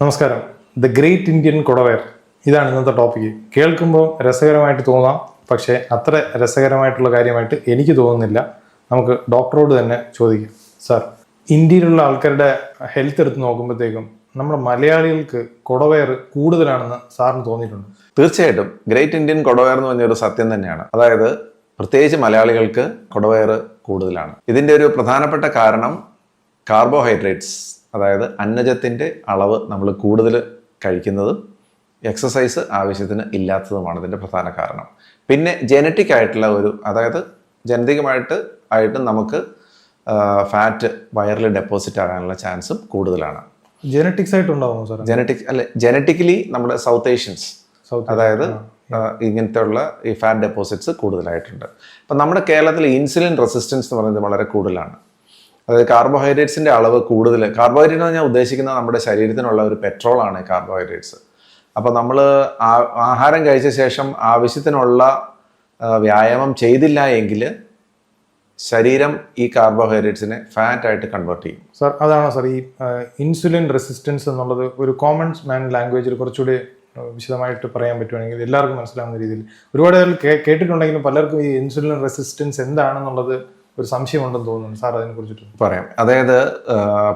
നമസ്കാരം. The great Indian കുടവയർ ഇതാണ് ഇന്നത്തെ ടോപ്പിക് കേൾക്കുമ്പോൾ രസകരമായിട്ട് തോന്നാം പക്ഷേ അത്ര രസകരമായിട്ടുള്ള കാര്യമായിട്ട് എനിക്ക് തോന്നുന്നില്ല. നമുക്ക് ഡോക്ടറോട് തന്നെ ചോദിക്കാം. സാർ ഇന്ത്യയിലുള്ള ആൾക്കാരുടെ ഹെൽത്ത് എടുത്ത് നോക്കുമ്പോഴത്തേക്കും നമ്മുടെ മലയാളികൾക്ക് കുടവയർ കൂടുതലാണെന്ന് സാറിന് തോന്നിയിട്ടുണ്ട്. തീർച്ചയായിട്ടും. ഗ്രേറ്റ് ഇന്ത്യൻ കുടവയർ എന്ന് പറഞ്ഞൊരു സത്യം തന്നെയാണ്. അതായത് പ്രത്യേകിച്ച് മലയാളികൾക്ക് കുടവയർ കൂടുതലാണ്. ഇതിന്റെ ഒരു പ്രധാനപ്പെട്ട കാരണം കാർബോഹൈഡ്രേറ്റ്സ് അതായത് അന്നജത്തിന്റെ അളവ് നമ്മൾ കൂടുതൽ കഴിക്കുന്നതും എക്സസൈസ് ആവശ്യത്തിന് ഇല്ലാത്തതുമാണ് ഇതിന്റെ പ്രധാന കാരണം. പിന്നെ ജനറ്റിക് ആയിട്ടുള്ള ഒരു അതായത് ജനറ്റികമായിട്ട് ആയിട്ട് നമുക്ക് ഫാറ്റ് വയറിൽ ഡെപ്പോസിറ്റ് ആകാനുള്ള ചാൻസും കൂടുതലാണ്. ജനറ്റിക്സ് ആയിട്ട് ഉണ്ടാവുമോ സാർ ജനറ്റിക് അല്ലെ ജനറ്റിക്കലി നമ്മുടെ സൗത്ത് ഏഷ്യൻസ് അതായത് ഇങ്ങനത്തെ ഉള്ള ഈ ഫാറ്റ് ഡെപ്പോസിറ്റ്സ് കൂടുതലായിട്ടുണ്ട്. അപ്പം നമ്മുടെ കേരളത്തിൽ ഇൻസുലിൻ റെസിസ്റ്റൻസ് എന്ന് പറയുന്നത് വളരെ കൂടുതലാണ്. അതായത് കാർബോഹൈഡ്രേറ്റ്സിന്റെ അളവ് കൂടുതൽ കാർബോഹൈഡ്രേറ്റ് എന്ന് ഞാൻ ഉദ്ദേശിക്കുന്നത് നമ്മുടെ ശരീരത്തിനുള്ള ഒരു പെട്രോൾ ആണ് കാർബോഹൈഡ്രേറ്റ്സ് അപ്പോൾ നമ്മൾ ആഹാരം കഴിച്ച ശേഷം ആവശ്യത്തിനുള്ള വ്യായാമം ചെയ്തില്ല എങ്കിൽ ശരീരം ഈ കാർബോഹൈഡ്രേറ്റ്സിനെ ഫാറ്റ് ആയിട്ട് കൺവേർട്ട് ചെയ്യും. സർ അതാണോ സാർ ഈ ഇൻസുലിൻ റെസിസ്റ്റൻസ് എന്നുള്ളത് ഒരു കോമൺ മാൻ ലാംഗ്വേജിൽ കുറച്ചുകൂടി വിശദമായിട്ട് പറയാൻ പറ്റുവാണെങ്കിൽ എല്ലാവർക്കും മനസ്സിലാവുന്ന രീതിയിൽ. ഒരുപാട് കേട്ടിട്ടുണ്ടെങ്കിലും പലർക്കും ഈ ഇൻസുലിൻ റെസിസ്റ്റൻസ് എന്താണെന്നുള്ളത് ഒരു സംശയമുണ്ടെന്ന് തോന്നുന്നു സാർ അതിനെ കുറിച്ചിട്ട്. പറയാം. അതായത്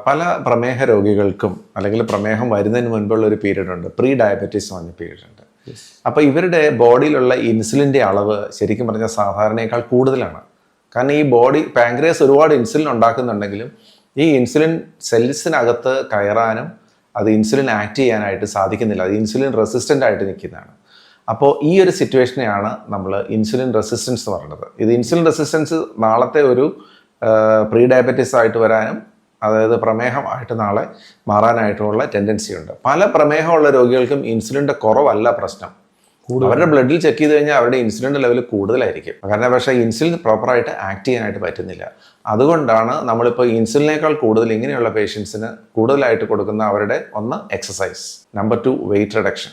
പല പ്രമേഹ രോഗികൾക്കും അല്ലെങ്കിൽ പ്രമേഹം വരുന്നതിന് മുൻപുള്ള ഒരു പീരീഡ് ഉണ്ട് പ്രീ ഡയബറ്റീസ് എന്ന് പറഞ്ഞ പീരീഡ് ഉണ്ട് അപ്പോൾ ഇവരുടെ ബോഡിയിലുള്ള ഇൻസുലിന്റെ അളവ് ശരിക്കും പറഞ്ഞാൽ സാധാരണയേക്കാൾ കൂടുതലാണ്. കാരണം ഈ ബോഡി പാങ്ക്രിയസ് ഒരുപാട് ഇൻസുലിൻ ഉണ്ടാക്കുന്നുണ്ടെങ്കിലും ഈ ഇൻസുലിൻ സെൽസിനകത്ത് കയറാനും അത് ഇൻസുലിൻ ആക്ട് ചെയ്യാനായിട്ട് സാധിക്കുന്നില്ല. അത് ഇൻസുലിൻ റെസിസ്റ്റന്റ് ആയിട്ട് നിൽക്കുന്നതാണ്. അപ്പോൾ ഈ ഒരു സിറ്റുവേഷനെയാണ് നമ്മൾ ഇൻസുലിൻ റെസിസ്റ്റൻസ് എന്ന് പറയുന്നത്. ഇത് ഇൻസുലിൻ റെസിസ്റ്റൻസ് നാളത്തെ ഒരു പ്രീ ഡയബറ്റീസ് ആയിട്ട് വരാനും അതായത് പ്രമേഹമായിട്ട് നാളെ മാറാനായിട്ടുള്ള ടെൻഡൻസി ഉണ്ട്. പല പ്രമേഹമുള്ള രോഗികൾക്കും ഇൻസുലിന്റെ കുറവല്ല പ്രശ്നം. അവരുടെ ബ്ലഡിൽ ചെക്ക് ചെയ്ത് കഴിഞ്ഞാൽ അവരുടെ ഇൻസുലിന്റെ ലെവൽ കൂടുതലായിരിക്കും. കാരണം പക്ഷേ ഇൻസുലിൻ പ്രോപ്പറായിട്ട് ആക്ട് ചെയ്യാനായിട്ട് പറ്റുന്നില്ല. അതുകൊണ്ടാണ് നമ്മളിപ്പോൾ ഇൻസുലിനേക്കാൾ കൂടുതൽ ഇങ്ങനെയുള്ള പേഷ്യൻസിന് കൂടുതലായിട്ട് കൊടുക്കുന്ന അവരുടെ ഒന്ന് exercise number two weight reduction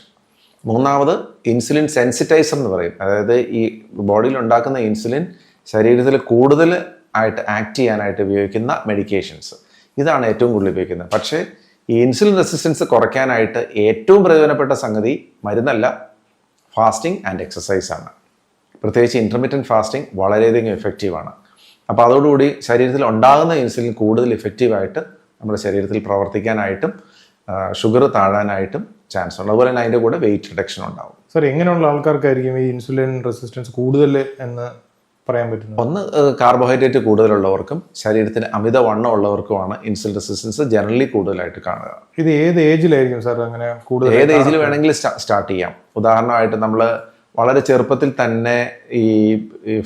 മൂന്നാമത് ഇൻസുലിൻ സെൻസിറ്റൈസർ എന്ന് പറയും. അതായത് ഈ ബോഡിയിൽ ഉണ്ടാക്കുന്ന ഇൻസുലിൻ ശരീരത്തിൽ കൂടുതൽ ആയിട്ട് ആക്ട് ചെയ്യാനായിട്ട് ഉപയോഗിക്കുന്ന മെഡിക്കേഷൻസ്. ഇതാണ് ഏറ്റവും കൂടുതൽ ഉപയോഗിക്കുന്നത്. പക്ഷേ ഈ ഇൻസുലിൻ റെസിസ്റ്റൻസ് കുറയ്ക്കാനായിട്ട് ഏറ്റവും പ്രയോജനപ്പെട്ട സംഗതി മരുന്നല്ല ഫാസ്റ്റിംഗ് ആൻഡ് എക്സസൈസ് ആണ്. പ്രത്യേകിച്ച് ഇന്റർമീഡിയന്റ് ഫാസ്റ്റിംഗ് വളരെയധികം എഫക്റ്റീവാണ് അപ്പോൾ അതോടുകൂടി ശരീരത്തിൽ ഉണ്ടാകുന്ന ഇൻസുലിൻ കൂടുതൽ ഇഫക്റ്റീവായിട്ട് നമ്മുടെ ശരീരത്തിൽ പ്രവർത്തിക്കാനായിട്ടും ഷുഗർ താഴാനായിട്ടും ചാൻസ് ഉണ്ട് അതുപോലെ തന്നെ അതിന്റെ കൂടെ വെയിറ്റ് റിഡക്ഷൻ ഉണ്ടാവും. സർ എങ്ങനെയുള്ള ആൾക്കാർക്കായിരിക്കും ഈ ഇൻസുലിൻ റെസിസ്റ്റൻസ് കൂടുതൽ എന്ന് പറയാൻ പറ്റുന്നത്? ഒന്ന് കാർബോഹൈഡ്രേറ്റ് കൂടുതലുള്ളവർക്കും ശരീരത്തിന് അമിത വണ്ണം ഉള്ളവർക്കുമാണ് ഇൻസുലിൻ റെസിസ്റ്റൻസ് ജനറലി കൂടുതലായിട്ട് കാണുക. ഇത് ഏത് ഏജിലായിരിക്കും സാർ അങ്ങനെ കൂടുതൽ ഏത് ഏജിൽ വേണമെങ്കിലും സ്റ്റാർട്ട് ചെയ്യാം. ഉദാഹരണമായിട്ട് നമ്മൾ വളരെ ചെറുപ്പത്തിൽ തന്നെ ഈ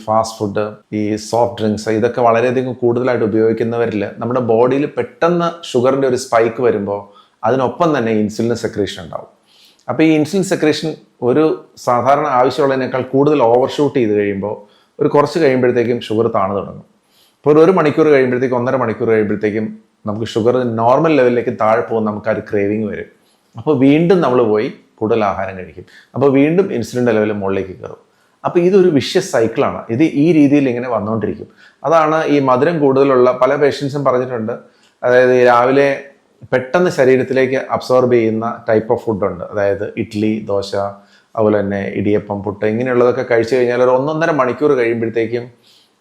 ഫാസ്റ്റ് ഫുഡ് ഈ സോഫ്റ്റ് ഡ്രിങ്ക്സ് ഇതൊക്കെ വളരെയധികം കൂടുതലായിട്ട് ഉപയോഗിക്കുന്നവരിൽ നമ്മുടെ ബോഡിയിൽ പെട്ടെന്ന് ഷുഗറിന്റെ ഒരു സ്പൈക്ക് വരുമ്പോൾ അതിനൊപ്പം തന്നെ ഇൻസുലിൻ സെക്രീഷൻ ഉണ്ടാവും. അപ്പോൾ ഈ ഇൻസുലിൻ സെക്രീഷൻ ഒരു സാധാരണ ആവശ്യമുള്ളതിനേക്കാൾ കൂടുതൽ ഓവർഷൂട്ട് ചെയ്ത് കഴിയുമ്പോൾ ഒരു കുറച്ച് കഴിയുമ്പോഴത്തേക്കും ഷുഗർ താണു തുടങ്ങും. ഇപ്പോൾ ഒരു ഒരു മണിക്കൂർ കഴിയുമ്പോഴത്തേക്കും ഒന്നര മണിക്കൂർ കഴിയുമ്പോഴത്തേക്കും നമുക്ക് ഷുഗർ നോർമൽ ലെവലിലേക്ക് താഴെ പോകും നമുക്ക് ആ ഒരു ക്രേവിങ് വരും. അപ്പോൾ വീണ്ടും നമ്മൾ പോയി കൂടുതൽ ആഹാരം കഴിക്കും. അപ്പോൾ വീണ്ടും ഇൻസുലിന്റെ ലെവൽ മുകളിലേക്ക് കയറും. അപ്പോൾ ഇതൊരു വിഷ്യസ് സൈക്കിളാണ് ഇത് ഈ രീതിയിൽ ഇങ്ങനെ വന്നുകൊണ്ടിരിക്കും. അതാണ് ഈ മധുരം കൂടുതലുള്ള പല പേഷ്യൻസും പറഞ്ഞിട്ടുണ്ട്. അതായത് രാവിലെ പെട്ടെന്ന് ശരീരത്തിലേക്ക് അബ്സോർബ് ചെയ്യുന്ന ടൈപ്പ് ഓഫ് ഫുഡുണ്ട് അതായത് ഇഡ്ഡലി ദോശ അതുപോലെ തന്നെ ഇടിയപ്പം പുട്ട് ഇങ്ങനെയുള്ളതൊക്കെ കഴിച്ചു കഴിഞ്ഞാൽ ഒരു ഒന്നൊന്നര മണിക്കൂർ കഴിയുമ്പോഴത്തേക്കും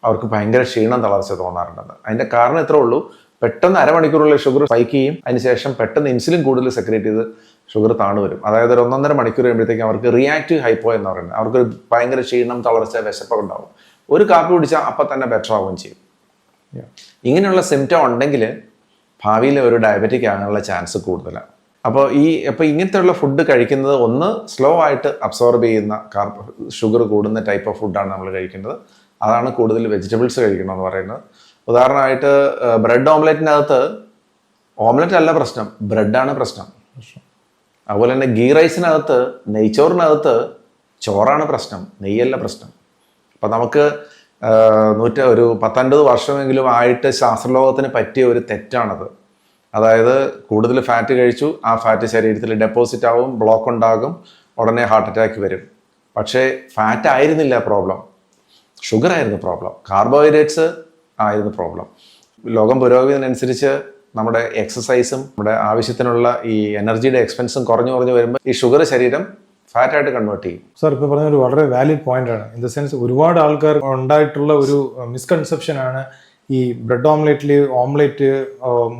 അവർക്ക് ഭയങ്കര ക്ഷീണം തളർച്ച തോന്നാറുണ്ടെന്ന്. അതിന്റെ കാരണം ഇത്രേ ഉള്ളൂ. പെട്ടെന്ന് അരമണിക്കൂറുള്ള ഷുഗർ സ്പൈക്ക് ചെയ്യും. അതിനുശേഷം പെട്ടെന്ന് ഇൻസുലിൻ കൂടുതൽ സെക്രേറ്റ് ചെയ്ത് ഷുഗർ താണു വരും. അതായത് ഒരു ഒന്നൊന്നര മണിക്കൂർ കഴിയുമ്പോഴത്തേക്കും അവർക്ക് റിയാക്റ്റീവ് ഹൈപ്പോ എന്ന് പറയുന്നത്. അവർക്ക് ഭയങ്കര ക്ഷീണം തളർച്ച വിശപ്പൊക്കെ ഉണ്ടാവും ഒരു കാപ്പി കുടിച്ചാൽ അപ്പം തന്നെ ബെറ്റർ ആവുകയും ചെയ്യും. ഇങ്ങനെയുള്ള സിംറ്റം ഉണ്ടെങ്കിൽ ഭാവിയിൽ ഒരു ഡയബറ്റിക് ആകാനുള്ള ചാൻസ് കൂടുതലാണ്. അപ്പോൾ ഈ അപ്പോൾ ഇങ്ങനത്തെയുള്ള ഫുഡ് കഴിക്കുന്നത് ഒന്ന് സ്ലോ ആയിട്ട് അബ്സോർബ് ചെയ്യുന്ന കാർബ് ഷുഗർ കൂടുന്ന ടൈപ്പ് ഓഫ് ഫുഡാണ് നമ്മൾ കഴിക്കേണ്ടത് അതാണ് കൂടുതൽ വെജിറ്റബിൾസ് കഴിക്കണമെന്ന് പറയുന്നത്. ഉദാഹരണമായിട്ട് ബ്രെഡ് ഓംലെറ്റിനകത്ത് ഓംലെറ്റ് അല്ല പ്രശ്നം ബ്രെഡാണ് പ്രശ്നം. അതുപോലെ തന്നെ ഗീ റൈസിനകത്ത് നെയ്ച്ചോറിനകത്ത് ചോറാണ് പ്രശ്നം നെയ്യല്ല പ്രശ്നം. അപ്പം നമുക്ക് നൂറ്റ ഒരു പത്തൊൻപത് വർഷമെങ്കിലും ആയിട്ട് ശാസ്ത്രലോകത്തിന് പറ്റിയ ഒരു തെറ്റാണത്. അതായത് കൂടുതൽ ഫാറ്റ് കഴിച്ചു ആ ഫാറ്റ് ശരീരത്തിൽ ഡെപ്പോസിറ്റ് ആവും ബ്ലോക്ക് ഉണ്ടാകും ഉടനെ ഹാർട്ട് അറ്റാക്ക് വരും. പക്ഷേ ഫാറ്റ് ആയിരുന്നില്ല പ്രോബ്ലം ഷുഗർ ആയിരുന്നു പ്രോബ്ലം കാർബോഹൈഡ്രേറ്റ്സ് ആയിരുന്നു പ്രോബ്ലം ലോകം പുരോഗതിനനുസരിച്ച് നമ്മുടെ എക്സസൈസും നമ്മുടെ ആവശ്യത്തിനുള്ള ഈ എനർജിയുടെ എക്സ്പെൻസും കുറഞ്ഞു കുറഞ്ഞു വരുമ്പോൾ ഈ ഷുഗർ ശരീരം ഫാറ്റായിട്ട് കൺവേർട്ട് ചെയ്യും. സാർ ഇപ്പോൾ പറഞ്ഞ ഒരു വളരെ വാലിഡ് പോയിന്റ് ആണ്. ഇൻ ദ സെൻസ് ഒരുപാട് ആൾക്കാർ ഉണ്ടായിട്ടുള്ള ഒരു മിസ്കൺസെപ്ഷൻ ആണ് ഈ ബ്രെഡ് ഓംലെറ്റിൽ ഓംലെറ്റ്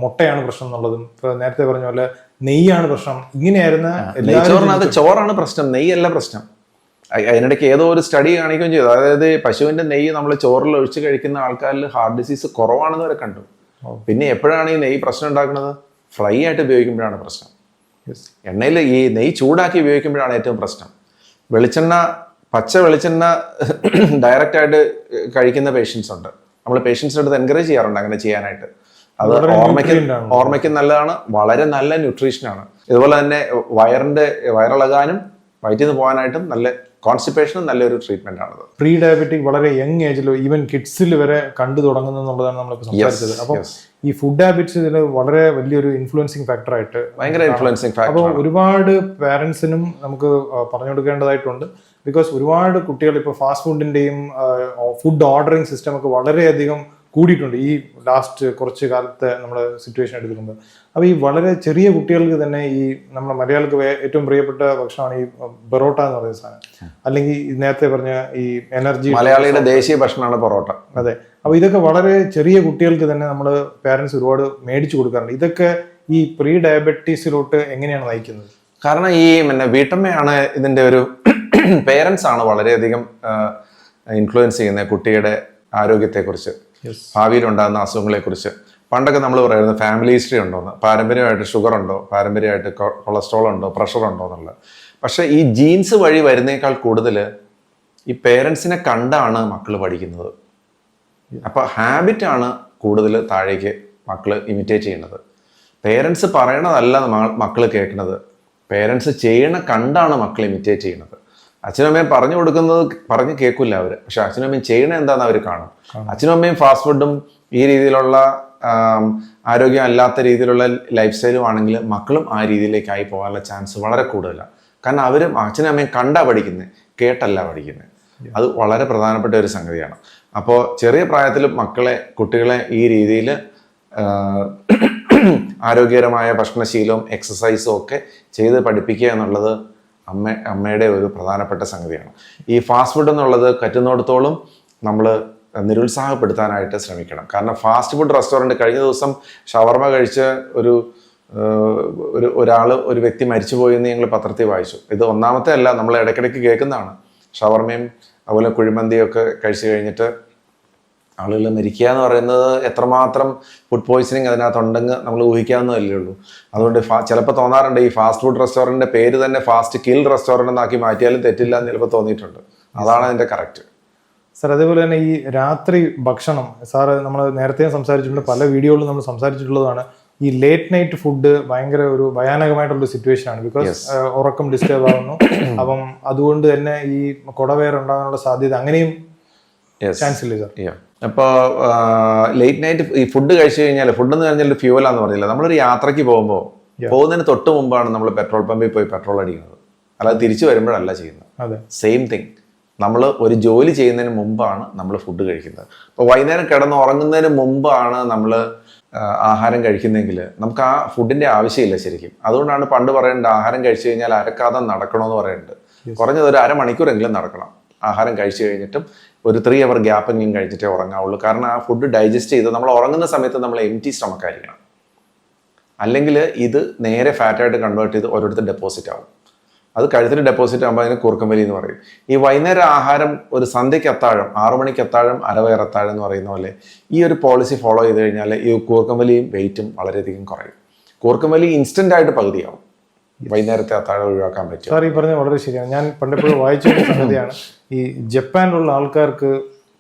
മുട്ടയാണ് പ്രശ്നം എന്നുള്ളതും നേരത്തെ പറഞ്ഞ പോലെ നെയ്യാണ് പ്രശ്നം. ഇങ്ങനെയായിരുന്ന ചോറാണ് പ്രശ്നം നെയ്യല്ല പ്രശ്നം. അതിനിടയ്ക്ക് ഏതോ ഒരു സ്റ്റഡി കാണിക്കുകയും ചെയ്തു. അതായത് പശുവിന്റെ നെയ്യ് നമ്മൾ ചോറിൽ ഒഴിച്ച് കഴിക്കുന്ന ആൾക്കാരിൽ ഹാർട്ട് ഡിസീസ് കുറവാണെന്ന് വരെ കണ്ടു. പിന്നെ എപ്പോഴാണ് ഈ നെയ്യ് പ്രശ്നം ഉണ്ടാക്കുന്നത് ഫ്രൈ ആയിട്ട് ഉപയോഗിക്കുമ്പോഴാണ് പ്രശ്നം. എണ്ണയിൽ ഈ നെയ്യ് ചൂടാക്കി ഉപയോഗിക്കുമ്പോഴാണ് ഏറ്റവും പ്രശ്നം. വെളിച്ചെണ്ണ പച്ച വെളിച്ചെണ്ണ ഡയറക്റ്റ് ആയിട്ട് കഴിക്കുന്ന പേഷ്യൻസ് ഉണ്ട്. നമ്മൾ പേഷ്യൻസിന്റെ അടുത്ത് എൻകറേജ് ചെയ്യാറുണ്ട് അങ്ങനെ ചെയ്യാനായിട്ട്. അത് ഓർമ്മയ്ക്ക് ഓർമ്മയ്ക്ക് നല്ലതാണ് വളരെ നല്ല ന്യൂട്രീഷനാണ് ഇതുപോലെ തന്നെ വയറിന്റെ വയറിളകാനും വയറ്റിൽ നിന്ന് പോകാനായിട്ടും നല്ല കോൺസ്റ്റിപ്പേഷനും നല്ലൊരു ട്രീറ്റ്മെന്റ് ആണത് പ്രീ ഡയബറ്റിക് വളരെ യങ് ഏജിൽ ഈവൻ കിഡ്സിൽ വരെ കണ്ടു തുടങ്ങുന്നു എന്നുള്ളതാണ് നമ്മളിപ്പോൾ സംസാരിച്ചത്. അപ്പോൾ ഈ ഫുഡ് ഹാബിറ്റ്സ് ഇതിൽ വളരെ വലിയൊരു ഇൻഫ്ലുവൻസിങ് ഫാക്ടർ ആയിട്ട് ഭയങ്കര ഇൻഫ്ലുവൻസിങ് ഫാക്ടർ അപ്പോൾ ഒരുപാട് പാരൻസിനും നമുക്ക് പറഞ്ഞു കൊടുക്കേണ്ടതായിട്ടുണ്ട് ബിക്കോസ് ഒരുപാട് കുട്ടികൾ ഇപ്പോൾ ഫാസ്റ്റ് ഫുഡിന്റെയും ഫുഡ് ഓർഡറിംഗ് സിസ്റ്റം ഒക്കെ വളരെയധികം കൂടിയിട്ടുണ്ട്. ഈ ലാസ്റ്റ് കുറച്ച് കാലത്തെ നമ്മുടെ സിറ്റുവേഷൻ എടുക്കുമ്പോൾ അപ്പോൾ ഈ വളരെ ചെറിയ കുട്ടികൾക്ക് തന്നെ ഈ നമ്മുടെ മലയാളിക്ക് ഏറ്റവും പ്രിയപ്പെട്ട ഭക്ഷണമാണ് ഈ പൊറോട്ട എന്ന് പറയുന്ന സാധനം. അല്ലെങ്കിൽ നേരത്തെ പറഞ്ഞ ഈ എനർജി മലയാളിയുടെ ദേശീയ ഭക്ഷണമാണ് പൊറോട്ട. അതെ. അപ്പോൾ ഇതൊക്കെ വളരെ ചെറിയ കുട്ടികൾക്ക് തന്നെ നമ്മൾ പാരന്റ്സ് ഒരുപാട് മേടിച്ചു കൊടുക്കാറുണ്ട്. ഇതൊക്കെ ഈ പ്രീ ഡയബറ്റീസിലോട്ട് എങ്ങനെയാണ് നയിക്കുന്നത്? കാരണം ഈ പിന്നെ വീട്ടമ്മയാണ് ഇതിന്റെ ഒരു പേരൻസ് ആണ് വളരെയധികം ഇൻഫ്ലുവൻസ് ചെയ്യുന്നത് കുട്ടിയുടെ ആരോഗ്യത്തെക്കുറിച്ച്. ഭാവിയിൽ ഉണ്ടാകുന്ന അസുഖങ്ങളെ കുറിച്ച് പണ്ടൊക്കെ നമ്മൾ പറയുന്നത് ഫാമിലി ഹിസ്റ്ററി ഉണ്ടോ എന്ന് പാരമ്പര്യമായിട്ട് ഷുഗർ ഉണ്ടോ? പാരമ്പര്യമായിട്ട് കൊളസ്ട്രോൾ ഉണ്ടോ? പ്രഷർ ഉണ്ടോ എന്നുള്ളത്. പക്ഷേ ഈ ജീൻസ് വഴി വരുന്നേക്കാൾ കൂടുതൽ ഈ പേരൻസിനെ കണ്ടാണ് മക്കൾ പഠിക്കുന്നത്. അപ്പൊ ഹാബിറ്റ് ആണ് കൂടുതൽ താഴേക്ക് മക്കൾ ഇമിറ്റേറ്റ് ചെയ്യുന്നത്. പേരൻസ് പറയണതല്ല മക്കൾ കേൾക്കുന്നത്. പേരൻസ് ചെയ്യണ കണ്ടാണ് മക്കൾ ഇമിറ്റേറ്റ് ചെയ്യുന്നത്. അച്ഛനും അമ്മയും പറഞ്ഞു കൊടുക്കുന്നത് പറഞ്ഞ് കേൾക്കില്ല അവർ പക്ഷെ അച്ഛനമ്മയും ചെയ്യണ എന്താണെന്ന് അവർ കാണും. അച്ഛനും അമ്മയും ഫാസ്റ്റ് ഫുഡും ഈ രീതിയിലുള്ള ആരോഗ്യം അല്ലാത്ത രീതിയിലുള്ള ലൈഫ് സ്റ്റൈലും ആണെങ്കിൽ മക്കളും ആ രീതിയിലേക്കായി പോകാനുള്ള ചാൻസ് വളരെ കൂടുതലാണ് കാരണം അവരും അച്ഛനും അമ്മയും കണ്ടാ പഠിക്കുന്നത് കേട്ടല്ല പഠിക്കുന്നത് അത് വളരെ പ്രധാനപ്പെട്ട ഒരു സംഗതിയാണ്. അപ്പോൾ ചെറിയ പ്രായത്തിൽ മക്കളെ കുട്ടികളെ ഈ രീതിയിൽ ആരോഗ്യകരമായ ഭക്ഷണശീലവും എക്സസൈസും ഒക്കെ ചെയ്ത് പഠിപ്പിക്കുക എന്നുള്ളത് അമ്മ അമ്മയുടെ ഒരു പ്രധാനപ്പെട്ട സംഗതിയാണ്. ഈ ഫാസ്റ്റ് ഫുഡ് എന്നുള്ളത് പറ്റുന്നിടത്തോളം നമ്മൾ നിരുത്സാഹപ്പെടുത്താനായിട്ട് ശ്രമിക്കണം. കാരണം ഫാസ്റ്റ് ഫുഡ് റെസ്റ്റോറന്റ് കഴിഞ്ഞ ദിവസം ഷവർമ കഴിച്ച ഒരു ഒരു ഒരാൾ ഒരു വ്യക്തി മരിച്ചുപോയി എന്ന് ഞങ്ങൾ പത്രത്തിൽ വായിച്ചു. ഇത് ഒന്നാമത്തെ അല്ല നമ്മൾ ഇടയ്ക്കിടയ്ക്ക് കേൾക്കുന്നതാണ്. ഷവർമയും അതുപോലെ കുഴിമന്തിയൊക്കെ കഴിച്ചു കഴിഞ്ഞിട്ട് ആളുകൾ മരിക്കുക എന്ന് പറയുന്നത് എത്രമാത്രം ഫുഡ് പോയിസണിങ് അതിനകത്തുണ്ടെങ്കിൽ നമ്മൾ ഊഹിക്കാവുന്നതല്ലേ ഉള്ളൂ. അതുകൊണ്ട് ഫാ- ചിലപ്പോൾ തോന്നാറുണ്ട് ഈ ഫാസ്റ്റ് ഫുഡ് റെസ്റ്റോറന്റിന്റെ പേര് തന്നെ ഫാസ്റ്റ് കിൽ റെസ്റ്റോറന്റ് എന്നാക്കി മാറ്റിയാലും തെറ്റില്ല എന്ന് ചിലപ്പോൾ തോന്നിയിട്ടുണ്ട്. അതാണ് അതിന്റെ കറക്റ്റ് സാർ അതേപോലെ തന്നെ ഈ രാത്രി ഭക്ഷണം സാറ് നമ്മൾ നേരത്തെ സംസാരിച്ചിട്ടുണ്ട് പല വീഡിയോകളിലും നമ്മൾ സംസാരിച്ചിട്ടുള്ളതാണ്. ഈ ലേറ്റ് നൈറ്റ് ഫുഡ് ഭയങ്കര ഒരു ഭയാനകമായിട്ടുള്ള സിറ്റുവേഷൻ ആണ്. ബിക്കോസ് ഉറക്കം ഡിസ്റ്റർബ് ആവുന്നു. അപ്പം അതുകൊണ്ട് തന്നെ ഈ കുടവേറുണ്ടാകാനുള്ള സാധ്യത അങ്ങനെയും ചാൻസ് ഇല്ല സാർ? അപ്പോൾ ലേറ്റ് നൈറ്റ് ഈ ഫുഡ് കഴിച്ചു കഴിഞ്ഞാൽ ഫുഡ് എന്ന് പറഞ്ഞാൽ ഫ്യൂവലാന്ന് പറഞ്ഞില്ല? നമ്മളൊരു യാത്രയ്ക്ക് പോകുമ്പോൾ പോകുന്നതിന് തൊട്ട് മുമ്പാണ് നമ്മൾ പെട്രോൾ പമ്പിൽ പോയി പെട്രോൾ അടിക്കുന്നത്. അല്ലാതെ തിരിച്ചു വരുമ്പോഴല്ല ചെയ്യുന്നത്. സെയിം തിങ് നമ്മൾ ഒരു ജോലി ചെയ്യുന്നതിന് മുമ്പാണ് നമ്മൾ ഫുഡ് കഴിക്കുന്നത്. അപ്പോൾ വൈകുന്നേരം കിടന്ന് ഉറങ്ങുന്നതിന് മുമ്പാണ് നമ്മൾ ആഹാരം കഴിക്കുന്നെങ്കിൽ നമുക്ക് ആ ഫുഡിന്റെ ആവശ്യമില്ല ശരിക്കും. അതുകൊണ്ടാണ് പണ്ട് പറയേണ്ടത് ആഹാരം കഴിച്ചു കഴിഞ്ഞാൽ അരക്കാതെ നടക്കണമെന്ന് പറയുന്നുണ്ട് കുറഞ്ഞത് ഒരു അരമണിക്കൂറെങ്കിലും നടക്കണം. ആഹാരം കഴിച്ചു കഴിഞ്ഞിട്ടും ഒരു ത്രീ അവർ ഗ്യാപ്പെങ്കിലും കഴിച്ചിട്ടേ ഉറങ്ങാവുള്ളൂ. കാരണം ആ ഫുഡ് ഡൈജസ്റ്റ് ചെയ്ത് നമ്മൾ ഉറങ്ങുന്ന സമയത്ത് നമ്മൾ എം ടി സ്റ്റമക്ക് ആയിരിക്കണം. അല്ലെങ്കിൽ ഇത് നേരെ ഫാറ്റായിട്ട് കൺവേർട്ട് ചെയ്ത് ഓരോരുത്തർ ഡെപ്പോസിറ്റ് ആവും. അത് കഴുത്തിൽ ഡെപ്പോസിറ്റ് ആകുമ്പോൾ അതിന് കുറുക്കമ്പലി എന്ന് പറയും. ഈ വൈകുന്നേരം ആഹാരം ഒരു സന്ധ്യയ്ക്ക് അത്താഴം ആറു മണിക്ക് അത്താഴം അരവയർ അത്താഴം എന്ന് പറയുന്ന പോലെ ഈ ഒരു പോളിസി ഫോളോ ചെയ്ത് കഴിഞ്ഞാൽ ഈ കൂർക്കമ്പലിയും വെയിറ്റും വളരെയധികം കുറയും. കൂർക്കമ്പലി ഇൻസ്റ്റന്റ് ആയിട്ട് പകുതിയാവും. വൈകുന്നേരത്തെ അത്താഴം ഒഴിവാക്കാൻ പറ്റും. സാർ ഈ പറഞ്ഞത് വളരെ ശരിയാണ്. ഞാൻ പണ്ടെപ്പോഴും വായിച്ച സംഗതിയാണ്. ഈ ജപ്പാനിലുള്ള ആൾക്കാർക്ക്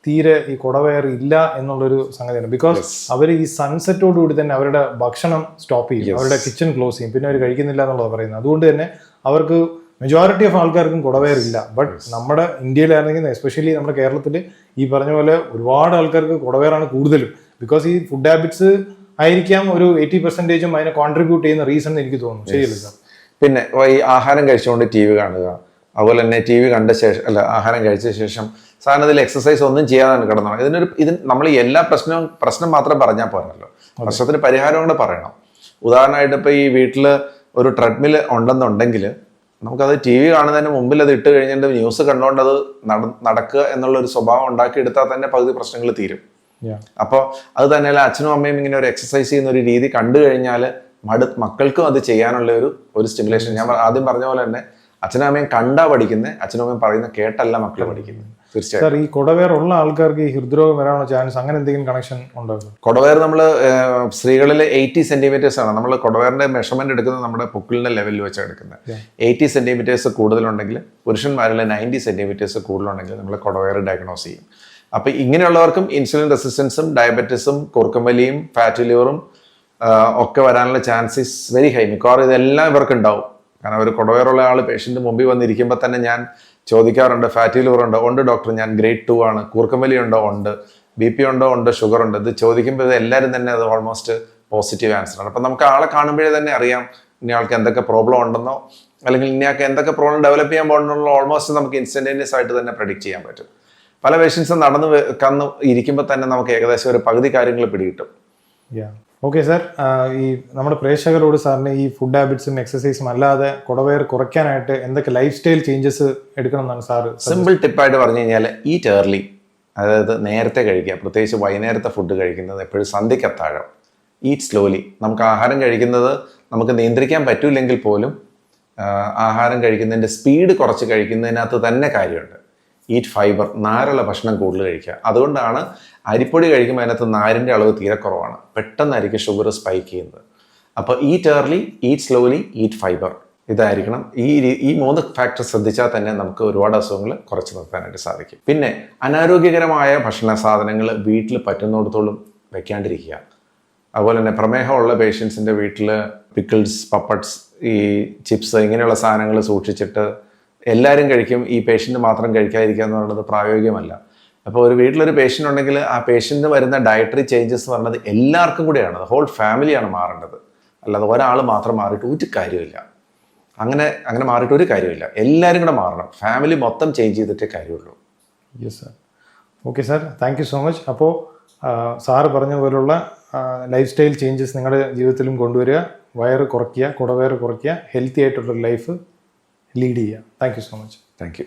തീരെ ഈ കുടവയർ ഇല്ല എന്നുള്ളൊരു സംഗതിയാണ്. ബിക്കോസ് അവർ ഈ സൺസെറ്റോട് കൂടി തന്നെ അവരുടെ ഭക്ഷണം സ്റ്റോപ്പ് ചെയ്യും. അവരുടെ കിച്ചൺ ക്ലോസ് ചെയ്യും. പിന്നെ അവർ കഴിക്കുന്നില്ല എന്നുള്ളത് പറയുന്നത്. അതുകൊണ്ട് തന്നെ അവർക്ക് മെജോറിറ്റി ഓഫ് ആൾക്കാർക്കും കുടവയർ ഇല്ല. ബട്ട് നമ്മുടെ ഇന്ത്യയിലാണെങ്കിൽ എസ്പെഷ്യലി നമ്മുടെ കേരളത്തിൽ ഈ പറഞ്ഞ പോലെ ഒരുപാട് ആൾക്കാർക്ക് കുടവയറാണ് കൂടുതലും. ബിക്കോസ് ഈ ഫുഡ് ഹാബിറ്റ്സ് ആയിരിക്കാം ഒരു എയ്റ്റി പെർസെന്റേജും അതിനെ കോൺട്രിബ്യൂട്ട് ചെയ്യുന്ന റീസൺ എന്ന് എനിക്ക് തോന്നുന്നു. ശരിയല്ല സാർ? പിന്നെ ഈ ആഹാരം കഴിച്ചുകൊണ്ട് ടി വി കാണുക. അതുപോലെ തന്നെ ടി വി കണ്ട ശേഷം അല്ല ആഹാരം കഴിച്ച ശേഷം സാധനം ഇതിൽ എക്സസൈസ് ഒന്നും ചെയ്യാതാണ് കിടന്നത് ഇതിനൊരു ഇത് നമ്മൾ എല്ലാ പ്രശ്നവും പ്രശ്നം മാത്രം പറഞ്ഞാൽ പോരല്ലോ. പ്രശ്നത്തിന് പരിഹാരം കൂടെ പറയണം. ഉദാഹരണമായിട്ട് ഇപ്പോൾ ഈ വീട്ടിൽ ഒരു ട്രെഡ്മിൽ ഉണ്ടെന്നുണ്ടെങ്കിൽ നമുക്കത് ടി വി കാണുന്നതിന് മുമ്പിൽ അത് ഇട്ട് കഴിഞ്ഞിട്ട് ന്യൂസ് കണ്ടുകൊണ്ട് അത് നട- നടക്കുക എന്നുള്ള ഒരു സ്വഭാവം ഉണ്ടാക്കിയെടുത്താൽ തന്നെ പകുതി പ്രശ്നങ്ങൾ തീരും. അപ്പോൾ അത് തന്നെയല്ല അച്ഛനും അമ്മയും ഇങ്ങനെ ഒരു എക്സസൈസ് ചെയ്യുന്ന ഒരു രീതി കണ്ടു കഴിഞ്ഞാൽ മടു മക്കൾക്കും അത് ചെയ്യാനുള്ള ഒരു ഒരു സ്റ്റിമുലേഷൻ ഞാൻ ആദ്യം പറഞ്ഞ പോലെ തന്നെ അച്ഛനും അമ്മയും കണ്ടാ പഠിക്കുന്നത് അച്ഛനും അമ്മയും പറയുന്ന കേട്ടല്ല മക്കളെ പഠിക്കുന്നത് തീർച്ചയായും സാർ ഈ കുടവേർ ഉള്ള ആൾക്കാർക്ക് ഈ ഹൃദ്രോഗം വരാനുള്ള ചാൻസ് അങ്ങനെ എന്തെങ്കിലും കണക്ഷൻ ഉണ്ടോ കുടവേർ നമ്മൾ സ്ത്രീകളിൽ എയ്റ്റി സെന്റിമീറ്റേഴ്സ് ആണ്. നമ്മൾ കൊടവേറിന്റെ മെഷർമെന്റ് എടുക്കുന്നത് നമ്മുടെ പൊക്കിളിന്റെ ലെവലിൽ വെച്ചാണ് എടുക്കുന്നത്. എയ്റ്റി സെന്റിമീറ്റേഴ്സ് കൂടുതലുണ്ടെങ്കിൽ പുരുഷന്മാരിൽ നയന്റി സെന്റിമീറ്റേഴ്സ് കൂടുതലുണ്ടെങ്കിൽ നമ്മൾ കുടവേർ ഡയഗ്നോസ് ചെയ്യും. അപ്പൊ ഇങ്ങനെയുള്ളവർക്കും ഇൻസുലിൻ റെസിസ്റ്റൻസും ഡയബറ്റിസും കുറുക്കമ്പലിയും ഫാറ്റ് ലിവറും ഒക്കെ വരാനുള്ള ചാൻസസ് വെരി ഹൈ മിക്കവാറും ഇതെല്ലാം ഇവർക്ക് ഉണ്ടാവും കാരണം ഒരു കുടവേറുള്ള ആൾ പേഷ്യന്റ് മുമ്പിൽ വന്നിരിക്കുമ്പോൾ തന്നെ ഞാൻ ചോദിക്കാറുണ്ട് ഫാറ്റി ലിവർ ഉണ്ടോ? ഉണ്ട് ഡോക്ടർ ഞാൻ ഗ്രേഡ് ടു ആണ്. കൂർക്കമ്പലി ഉണ്ടോ? ഉണ്ട്. ബി പി ഉണ്ടോ? ഉണ്ട്. ഷുഗർ ഉണ്ട്. ഇത് ചോദിക്കുമ്പോൾ ഇത് എല്ലാവരും തന്നെ അത് ഓൾമോസ്റ്റ് പോസിറ്റീവ് ആൻസർ ആണ്. അപ്പം നമുക്ക് ആളെ കാണുമ്പോഴേ തന്നെ അറിയാം ഇനി എന്തൊക്കെ പ്രോബ്ലം ഉണ്ടെന്നോ? അല്ലെങ്കിൽ ഇനിയാൾക്ക് എന്തൊക്കെ പ്രോബ്ലം ഡെവലപ്പ് ചെയ്യാൻ പോകണമെന്നുള്ള ഓൾമോസ്റ്റ് നമുക്ക് ഇൻസ്റ്റന്റേനിയസ് ആയിട്ട് തന്നെ പ്രഡിക്റ്റ് ചെയ്യാൻ പറ്റും. പല പേഷ്യൻസും നടന്ന് കന്ന് ഇരിക്കുമ്പോൾ തന്നെ നമുക്ക് ഏകദേശം ഒരു പകുതി കാര്യങ്ങൾ പിടികിട്ടും. ഓക്കെ സാർ ഈ നമ്മുടെ പ്രേക്ഷകരോട് സാറിന് ഈ ഫുഡ് ഹാബിറ്റ്സും എക്സസൈസും അല്ലാതെ കുടവയർ കുറയ്ക്കാനായിട്ട് എന്തൊക്കെ ലൈഫ് സ്റ്റൈൽ ചേഞ്ചസ് എടുക്കണം എന്നാണ് സാറ് സിമ്പിൾ ടിപ്പായിട്ട് പറഞ്ഞു കഴിഞ്ഞാൽ ഈ ടേർലി അതായത് നേരത്തെ കഴിക്കുക. പ്രത്യേകിച്ച് വൈകുന്നേരത്തെ ഫുഡ് കഴിക്കുന്നത് എപ്പോഴും സന്ധ്യയ്ക്ക് അത്താഴം. ഈറ്റ് സ്ലോലി നമുക്ക് ആഹാരം കഴിക്കുന്നത് നമുക്ക് നിയന്ത്രിക്കാൻ പറ്റൂലെങ്കിൽ പോലും ആഹാരം കഴിക്കുന്നതിന്റെ സ്പീഡ് കുറച്ച് കഴിക്കുന്നതിനകത്ത് തന്നെ കാര്യമുണ്ട്. ഈറ്റ് ഫൈബർ നാരുള്ള ഭക്ഷണം കൂടുതൽ കഴിക്കുക. അതുകൊണ്ടാണ് അരിപ്പൊടി കഴിക്കുമ്പോൾ അതിനകത്ത് നാരിന്റെ അളവ് തീരെ കുറവാണ്. പെട്ടെന്നായിരിക്കും ഷുഗർ സ്പൈക്ക് ചെയ്യുന്നത്. അപ്പോൾ eat early eat slowly eat fibre ഇതായിരിക്കണം. ഈ ഈ മൂന്ന് ഫാക്ടർ ശ്രദ്ധിച്ചാൽ തന്നെ നമുക്ക് ഒരുപാട് അസുഖങ്ങൾ കുറച്ച് നിർത്താനായിട്ട് സാധിക്കും. പിന്നെ അനാരോഗ്യകരമായ ഭക്ഷണ സാധനങ്ങൾ വീട്ടിൽ പറ്റുന്നിടത്തോളം വെക്കാണ്ടിരിക്കുക. അതുപോലെ തന്നെ പ്രമേഹമുള്ള പേഷ്യൻസിന്റെ വീട്ടിൽ പിക്കിൾസ് പപ്പട്സ് ഈ ചിപ്സ് ഇങ്ങനെയുള്ള സാധനങ്ങൾ സൂക്ഷിച്ചിട്ട് എല്ലാവരും കഴിക്കും ഈ പേഷ്യന്റ് മാത്രം കഴിക്കാതിരിക്കുക എന്ന് പറയുന്നത് പ്രായോഗികമല്ല. അപ്പോൾ ഒരു വീട്ടിലൊരു പേഷ്യന്റ് ഉണ്ടെങ്കിൽ ആ പേഷ്യന്റ് വരുന്ന ഡയറ്ററി ചേഞ്ചസ് എന്ന് പറയുന്നത് എല്ലാവർക്കും കൂടെയാണ്. ഹോൾ ഫാമിലിയാണ് മാറേണ്ടത്. അല്ലാതെ ഒരാൾ മാത്രം മാറിയിട്ട് ഒരു കാര്യമില്ല അങ്ങനെ അങ്ങനെ മാറിയിട്ട് ഒരു കാര്യമില്ല എല്ലാവരും കൂടെ മാറണം. ഫാമിലി മൊത്തം ചേഞ്ച് ചെയ്തിട്ടേ കാര്യമുള്ളൂ. Yes sir okay sir thank you so much അപ്പോൾ സാറ് പറഞ്ഞ പോലുള്ള ലൈഫ് സ്റ്റൈൽ ചേഞ്ചസ് നിങ്ങളുടെ ജീവിതത്തിലും കൊണ്ടുവരിക. വയറ് കുറയ്ക്കുക കുടവയറ് കുറയ്ക്കുക. ഹെൽത്തി ആയിട്ടുള്ള ലൈഫ് ലീഡ് ചെയ്യുക. Thank you so much thank you